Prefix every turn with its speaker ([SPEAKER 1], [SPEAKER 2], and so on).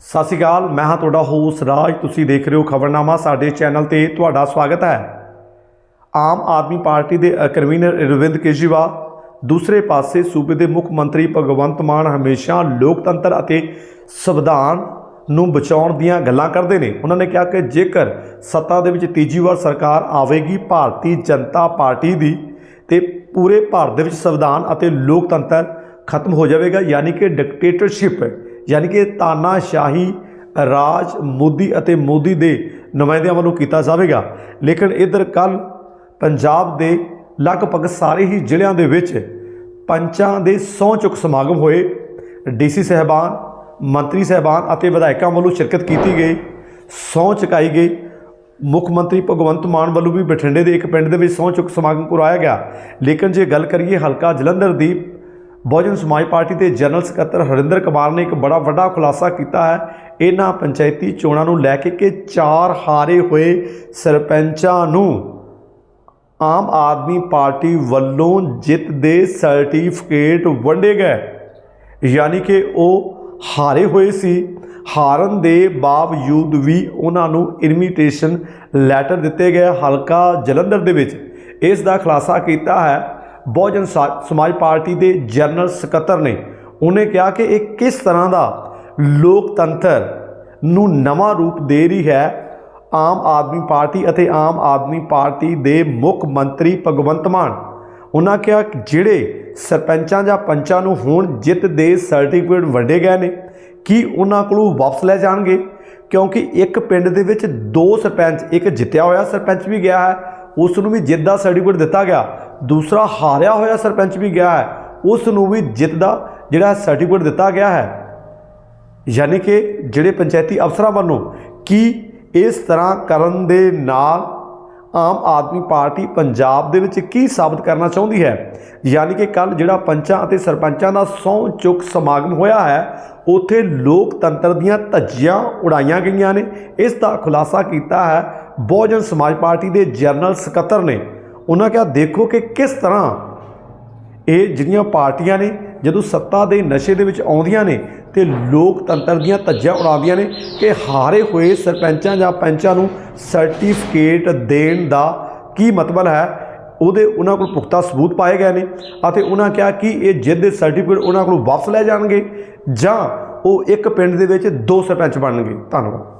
[SPEAKER 1] ਸਤਿ ਸ਼੍ਰੀ ਅਕਾਲ, ਮੈਂ ਹਾਂ ਤੁਹਾਡਾ ਹੋਸ ਰਾਜ। ਤੁਸੀਂ ਦੇਖ ਰਹੇ ਹੋ ਖਬਰਨਾਮਾ, ਸਾਡੇ ਚੈਨਲ ਤੇ ਤੁਹਾਡਾ ਸਵਾਗਤ ਹੈ। ਆਮ ਆਦਮੀ ਪਾਰਟੀ ਦੇ ਕਨਵੀਨਰ ਅਰਵਿੰਦ ਕੇਜਰੀਵਾਲ, ਦੂਸਰੇ ਪਾਸੇ ਸੂਬੇ ਦੇ ਮੁੱਖ ਮੰਤਰੀ ਭਗਵੰਤ ਮਾਨ ਹਮੇਸ਼ਾ ਲੋਕਤੰਤਰ ਅਤੇ ਸੰਵਿਧਾਨ ਨੂੰ ਬਚਾਉਣ ਦੀਆਂ ਗੱਲਾਂ ਕਰਦੇ ਨੇ। ਉਹਨਾਂ ਨੇ ਕਿਹਾ ਕਿ ਜੇਕਰ ਸੱਤਾ ਦੇ ਵਿੱਚ ਤੀਜੀ ਵਾਰ ਸਰਕਾਰ ਆਵੇਗੀ, ਭਾਰਤੀ ਜਨਤਾ ਪਾਰਟੀ ਦੀ ਤੇ ਪੂਰੇ ਭਾਰਤ ਦੇ ਵਿੱਚ ਸੰਵਿਧਾਨ ਅਤੇ ਲੋਕਤੰਤਰ ਖਤਮ ਹੋ ਜਾਵੇਗਾ, ਯਾਨੀ ਕਿ ਡਿਕਟੇਟਰਸ਼ਿਪ ਯਾਨੀ ਕਿ ਤਾਨਾਸ਼ਾਹੀ ਰਾਜ ਮੋਦੀ ਅਤੇ ਮੋਦੀ ਦੇ ਨੁਮਾਇੰਦਿਆਂ ਵੱਲੋਂ ਕੀਤਾ ਜਾਵੇਗਾ। ਲੇਕਿਨ ਇਧਰ ਕੱਲ ਪੰਜਾਬ ਦੇ ਲਗਭਗ ਸਾਰੇ ਹੀ ਜ਼ਿਲ੍ਹਿਆਂ ਦੇ ਵਿੱਚ ਪੰਚਾਂ ਦੇ ਸਹੁੰ ਚੁੱਕ ਸਮਾਗਮ ਹੋਏ। ਡੀਸੀ ਸਹਿਬਾਨ, ਮੰਤਰੀ ਸਹਿਬਾਨ ਅਤੇ ਵਿਧਾਇਕਾਂ ਵੱਲੋਂ ਸ਼ਿਰਕਤ ਕੀਤੀ ਗਈ। ਸਹੁੰ ਚੁਕਾਈ ਗਈ। ਮੁੱਖ ਮੰਤਰੀ ਭਗਵੰਤ ਮਾਨ ਵੱਲੋਂ ਵੀ ਬਠਿੰਡੇ ਦੇ ਇੱਕ ਪਿੰਡ ਦੇ ਵਿੱਚ ਸਹੁੰ ਚੁੱਕ ਸਮਾਗਮ ਕਰਵਾਇਆ ਗਿਆ। ਲੇਕਿਨ ਜੇ ਗੱਲ ਕਰੀਏ ਹਲਕਾ ਜਲੰਧਰ ਦੀ ਬਹੁਜਨ ਸਮਾਜ ਪਾਰਟੀ ਦੇ ਜਨਰਲ ਸਕੱਤਰ ਹਰਿੰਦਰ ਕੁਮਾਰ ਨੇ ਇੱਕ ਬੜਾ ਵੱਡਾ ਖੁਲਾਸਾ ਕੀਤਾ ਹੈ। ਇਹਨਾਂ ਪੰਚਾਇਤੀ ਚੋਣਾਂ ਨੂੰ ਲੈ ਕੇ ਕਿ ਚਾਰ ਹਾਰੇ ਹੋਏ ਸਰਪੰਚਾਂ ਨੂੰ ਆਮ ਆਦਮੀ ਪਾਰਟੀ ਵੱਲੋਂ ਜਿੱਤ ਦੇ ਸਰਟੀਫਿਕੇਟ ਵੰਡੇ ਗਏ। ਯਾਨੀ ਕਿ ਉਹ ਹਾਰੇ ਹੋਏ ਸੀ। ਹਾਰਨ ਦੇ ਬਾਵਜੂਦ ਵੀ ਉਹਨਾਂ ਨੂੰ ਇਨਵੀਟੇਸ਼ਨ ਲੈਟਰ ਦਿੱਤੇ ਗਏ ਹਲਕਾ ਜਲੰਧਰ ਦੇ ਵਿੱਚ। ਇਸ ਦਾ ਖੁਲਾਸਾ ਕੀਤਾ ਹੈ। ਬਹੁਜਨ ਸਾ- ਸਮਾਜ ਪਾਰਟੀ ਦੇ ਜਨਰਲ ਸਕੱਤਰ ਨੇ ਉਹਨੇ ਕਿਹਾ ਕਿ ਇਹ ਕਿਸ ਤਰ੍ਹਾਂ ਦਾ ਲੋਕਤੰਤਰ ਨੂੰ ਨਵਾਂ ਰੂਪ ਦੇ ਰਹੀ ਹੈ। ਆਮ ਆਦਮੀ ਪਾਰਟੀ ਅਤੇ ਆਮ ਆਦਮੀ ਪਾਰਟੀ ਦੇ ਮੁੱਖ ਮੰਤਰੀ ਭਗਵੰਤ ਮਾਨ। ਉਹਨਾਂ ਕਿਹਾ ਜਿਹੜੇ ਸਰਪੰਚਾਂ ਜਾਂ ਪੰਚਾਂ ਨੂੰ ਹੁਣ ਜਿੱਤ ਦੇ ਸਰਟੀਫਿਕੇਟ ਵੰਡੇ ਗਏ ਨੇ, ਕੀ ਉਹਨਾਂ ਕੋਲੋਂ ਵਾਪਸ ਲੈ ਜਾਣਗੇ? ਕਿਉਂਕਿ ਇੱਕ ਪਿੰਡ ਦੇ ਵਿੱਚ ਦੋ ਸਰਪੰਚ, ਇੱਕ ਜਿੱਤਿਆ ਹੋਇਆ ਸਰਪੰਚ ਵੀ ਗਿਆ ਹੈ, ਉਸ ਨੂੰ ਵੀ ਜਿੱਤ ਦਾ ਸਰਟੀਫਿਕੇਟ ਦਿੱਤਾ ਗਿਆ। ਦੂਸਰਾ ਹਾਰਿਆ ਹੋਇਆ ਸਰਪੰਚ ਵੀ ਗਿਆ ਹੈ, ਉਸ ਨੂੰ ਵੀ ਜਿੱਤ ਦਾ ਜਿਹੜਾ ਸਰਟੀਫਿਕੇਟ ਦਿੱਤਾ ਗਿਆ ਹੈ। ਯਾਨੀ ਕਿ ਜਿਹੜੇ ਪੰਚਾਇਤੀ ਅਫਸਰਾਂ ਵੱਲੋਂ ਕੀ ਇਸ ਤਰ੍ਹਾਂ ਕਰਨ ਦੇ ਨਾਲ ਆਮ ਆਦਮੀ ਪਾਰਟੀ ਪੰਜਾਬ ਦੇ ਵਿੱਚ ਕੀ ਸਾਬਤ ਕਰਨਾ ਚਾਹੁੰਦੀ ਹੈ? ਯਾਨੀ ਕਿ ਕੱਲ ਜਿਹੜਾ ਪੰਚਾਂ ਅਤੇ ਸਰਪੰਚਾਂ ਦਾ ਸਹੁੰ ਚੁੱਕ ਸਮਾਗਮ ਹੋਇਆ ਹੈ, ਉੱਥੇ ਲੋਕਤੰਤਰ ਦੀਆਂ ਧੱਜੀਆਂ ਉਡਾਈਆਂ ਗਈਆਂ ਨੇ। ਇਸ ਦਾ ਖੁਲਾਸਾ ਕੀਤਾ ਹੈ, ਬਹੁਜਨ ਸਮਾਜ ਪਾਰਟੀ ਦੇ ਜਨਰਲ ਸਕੱਤਰ ਨੇ। ਉਹਨਾਂ ਕਿਹਾ, ਦੇਖੋ ਕਿ ਕਿਸ ਤਰ੍ਹਾਂ ਇਹ ਜਿਹੜੀਆਂ ਪਾਰਟੀਆਂ ਨੇ, ਜਦੋਂ ਸੱਤਾ ਦੇ ਨਸ਼ੇ ਦੇ ਵਿੱਚ ਆਉਂਦੀਆਂ ਨੇ ਤੇ ਲੋਕਤੰਤਰ ਦੀਆਂ ਧੱਜੀਆਂ ਉਡਾਉਂਦੀਆਂ ਨੇ ਕਿ ਹਾਰੇ ਹੋਏ ਸਰਪੰਚਾਂ ਜਾਂ ਪੰਚਾਂ ਨੂੰ ਸਰਟੀਫਿਕੇਟ ਦੇਣ ਦਾ ਕੀ ਮਤਲਬ ਹੈ? ਉਹਦੇ ਉਹਨਾਂ ਕੋਲ ਪੁਖਤਾ ਸਬੂਤ ਪਾਏ ਗਏ ਨੇ ਅਤੇ ਉਹਨਾਂ ਕਿਹਾ ਕਿ ਇਹ ਜਿੱਦ ਦੇ ਸਰਟੀਫਿਕੇਟ ਉਹਨਾਂ ਕੋਲ ਵਾਪਸ ਲੈ ਜਾਣਗੇ ਜਾਂ ਉਹ ਇੱਕ ਪਿੰਡ ਦੇ ਵਿੱਚ ਦੋ ਸਰਪੰਚ ਬਣਨਗੇ। ਧੰਨਵਾਦ।